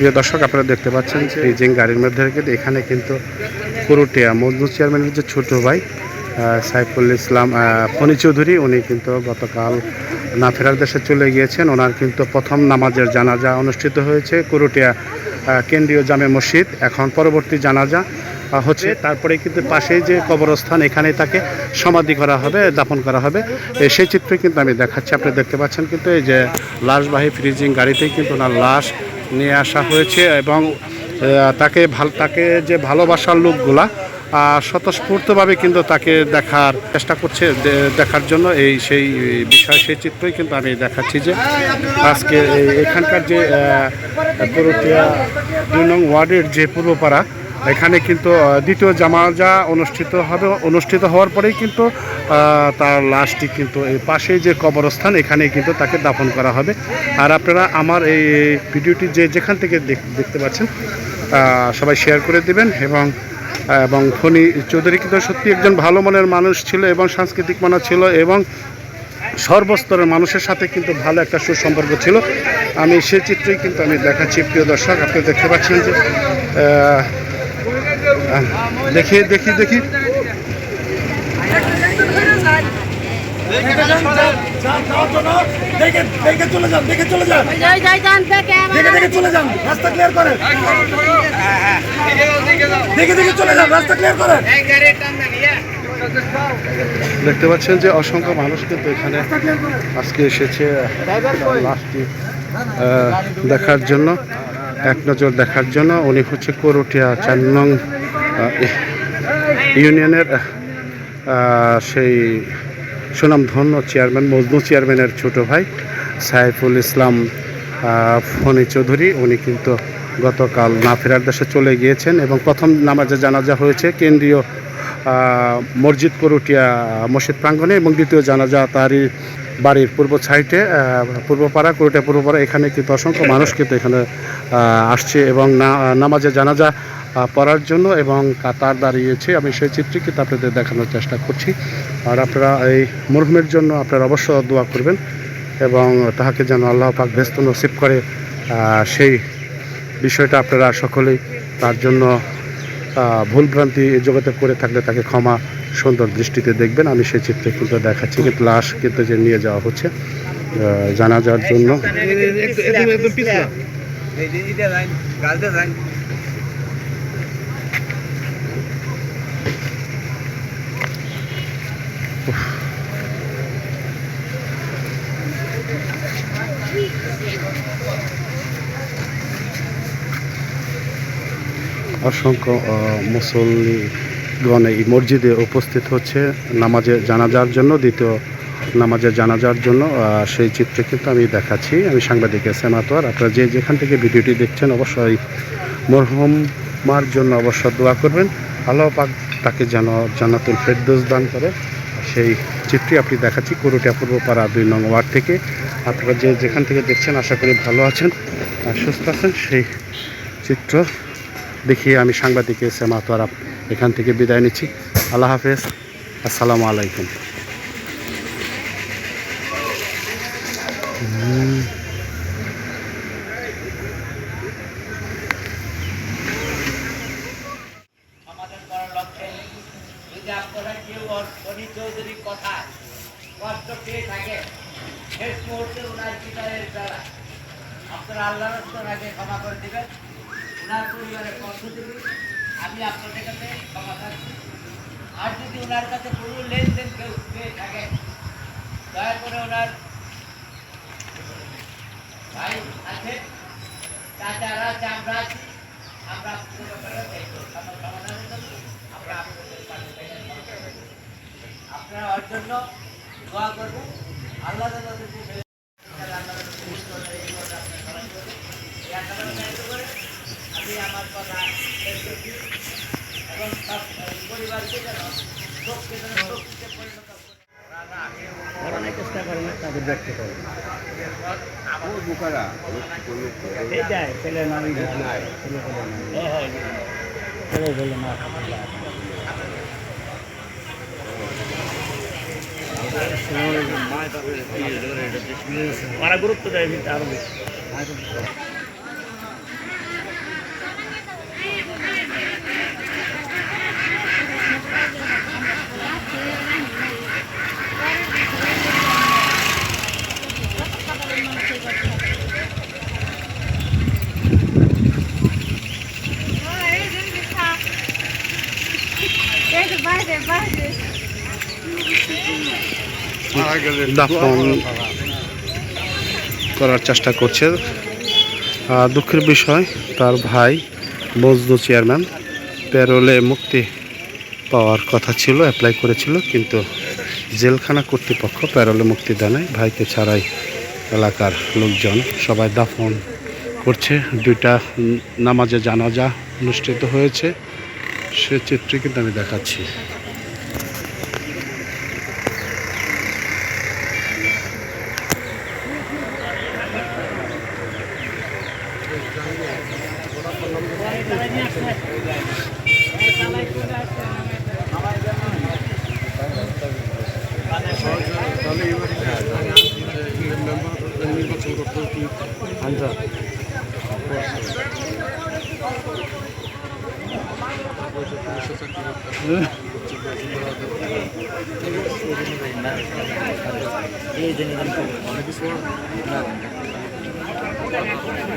প্রিয় দর্শক আপনারা দেখতে পাচ্ছেন যে এই যে গাড়ির মধ্যে কিন্তু এখানে কিন্তু পুরোটিয়া মজনু চেয়ারম্যানের যে ছোট ভাই সাইফুল ইসলাম ফণি চৌধুরী উনি কিন্তু গতকাল না ফেরার দেশে চলে গিয়েছেন। ওনার কিন্তু প্রথম নামাজের জানাজা অনুষ্ঠিত হয়েছে কুরুটিয়া কেন্দ্রীয় জামে মসজিদ। এখন পরবর্তী জানাজা হচ্ছে তারপরে কিন্তু পাশেই যে কবরস্থান এখানে তাকে সমাধি করা হবে দাপন করা হবে। সেই চিত্র কিন্তু আমি দেখাচ্ছি। আপনি দেখতে পাচ্ছেন কিন্তু এই যে লাশবাহী ফ্রিজিং গাড়িতেই কিন্তু ওনার লাশ নিয়ে আসা হয়েছে এবং তাকে ভালো, তাকে যে ভালোবাসার লোকগুলা স্বতঃস্ফূর্তভাবে কিন্তু তাকে দেখার চেষ্টা করছে দেখার জন্য এই সেই বিষয়, সেই চিত্রই কিন্তু আমি দেখাচ্ছি যে আজকে এখানকার যে পুরুটিয়া দুই নং ওয়ার্ডের যে পূর্বপাড়া এখানে কিন্তু দ্বিতীয় জামাজা অনুষ্ঠিত হবে, অনুষ্ঠিত হওয়ার পরেই কিন্তু তার লাশটি কিন্তু এই পাশেই যে কবরস্থান এখানে কিন্তু তাকে দাফন করা হবে। আর আপনারা আমার এই ভিডিওটি যে যেখান থেকে দেখ- দেখতে পাচ্ছেন সবাই শেয়ার করে দিবেন এবং এবং ফণি চৌধুরী কিন্তু সত্যি একজন ভালো মনের মানুষ ছিল এবং সাংস্কৃতিক মানা ছিল এবং সর্বস্তরের মানুষের সাথে কিন্তু ভালো একটা সুসম্পর্ক ছিল। আমি সে চিত্রই কিন্তু আমি দেখাচ্ছি, প্রিয় দর্শক, আপনি দেখতে পাচ্ছেন যে দেখি দেখি দেখি। দেখে দেখে চলে যান দেখে চলে যান যাই যাই যান থেকে দেখে দেখে চলে যান রাস্তা ক্লিয়ার করেন দেখে দেখে চলে যান রাস্তা ক্লিয়ার করেন দেখতে পাচ্ছেন যে অসংখ্য মানুষ কিন্তু এখানে আজকে এসেছে দেখার জন্য এক নজর দেখার জন্য। উনি হচ্ছে করুটিয়া চার নং ইউনিয়নের সেই সুনামধন্য চেয়ারম্যান, মজনু চেয়ারম্যানের ছোট ভাই সাইফুল ইসলাম ফণি চৌধুরী, উনি কিন্তু গতকাল না ফেরার দেশে চলে গিয়েছেন এবং প্রথম নামাজে জানাজা হয়েছে কেন্দ্রীয় মসজিদ করুটিয়া মসজিদ প্রাঙ্গণে এবং দ্বিতীয় জানাজা তারই বাড়ির পূর্ব সাইডে পূর্বপাড়া, করুটিয়া পূর্বপাড়া, এখানে কিন্তু অসংখ্য মানুষ কিন্তু এখানে আসছে এবং নামাজে জানাজা পড়ার জন্য এবং কাতার দাঁড়িয়েছে। আমি সেই চিত্রটি কিন্তু আপনাদের দেখানোর চেষ্টা করছি। আর আপনারা এই মরহুমের জন্য আপনারা অবশ্য দোয়া করবেন এবং তাহাকে যেন আল্লাহ পাক ব্যস্ত নসিব করে সেই বিষয়টা আপনারা সকলেই তার জন্য ভুলভ্রান্তি এই জগতে করে থাকলে তাকে ক্ষমা সুন্দর দৃষ্টিতে দেখবেন। আমি সেই চিত্রে কিন্তু দেখাচ্ছি কিন্তু লাশ কিন্তু যে নিয়ে যাওয়া হচ্ছে আহ, জানাজার জন্য। অসংখ্য মুসল্লিগণ এই মসজিদে উপস্থিত হচ্ছে নামাজে জানাজার জন্য, দ্বিতীয় নামাজে জানাজার জন্য সেই চিত্র কিন্তু আমি দেখাচ্ছি। আমি সাংবাদিক এস এম আপনারা যে যেখান থেকে ভিডিওটি দেখছেন, অবশ্যই মরহুম মার জন্য অবশ্য দোয়া করবেন। আল্লাহ পাক তাকে যেন জান্নাতুল ফেরদৌস দান করে। সেই চিত্রটি আপনি দেখাচ্ছি করুটিয়া পূর্বপাড়া দুই নং ওয়ার্ড থেকে। আপনারা যে যেখান থেকে দেখছেন, আশা করি ভালো আছেন আর সুস্থ আছেন, সেই চিত্র দেখিয়ে আমি সাংবাদিক এসে মাতোয়ারা এখান থেকে বিদায় নিচ্ছি। আল্লাহ হাফেজ, আসসালামু আলাইকুম সমাধান করার লক্ষ্যে যদি আপনারা কেউ শনি চৌধুরীর কথা কষ্ট পেয়ে থাকে শেষ মুহূর্তে ওনার বিদায়ের দ্বারা আপনারা আল্লাহ আগে ক্ষমা করে দেবেন। ওনার পরিবারের পক্ষ থেকে আমি আপনাদের কাছে ক্ষমা চাচ্ছি। আর যদি ওনার কাছে কোনো লেনদেন কেউ পেয়ে থাকে, দয়া করে ওনার ভাই আছে চাচারা আছে, আমরা আছি আমরা জন্য আমরা আপনারা ওর দোয়া করবেন। আমার কথা এবং পরিবারকে যেন শোককে যেন শক্তিতে পরিণত অনেক চেষ্টা করেন তাদের ব্যক্ত করেন এইটাই ছেলে নারী ছেলে না para o grupo da evitar Vai, vai, vai. দাফন করার চেষ্টা করছে। দুঃখের বিষয়, তার ভাই মজদু চেয়ারম্যান, প্যারোলে মুক্তি পাওয়ার কথা ছিল অ্যাপ্লাই করেছিল, কিন্তু জেলখানা কর্তৃপক্ষ প্যারোলে মুক্তি দেয়। ভাইকে ছাড়াই এলাকার লোকজন সবাই দাফন করছে। দুইটা নামাজে জানাজা অনুষ্ঠিত হয়েছে। সে চিত্রই কিন্তু আমি দেখাচ্ছি। তোমরা সোনার উত্তর পাড়ার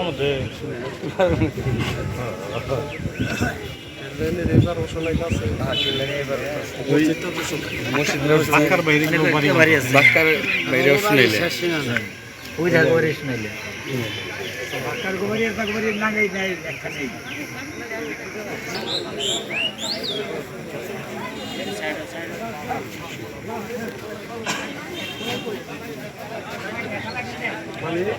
মধ্যে বাক্কার বাইরে কেউ বাড়ি বাক্কার বাইরে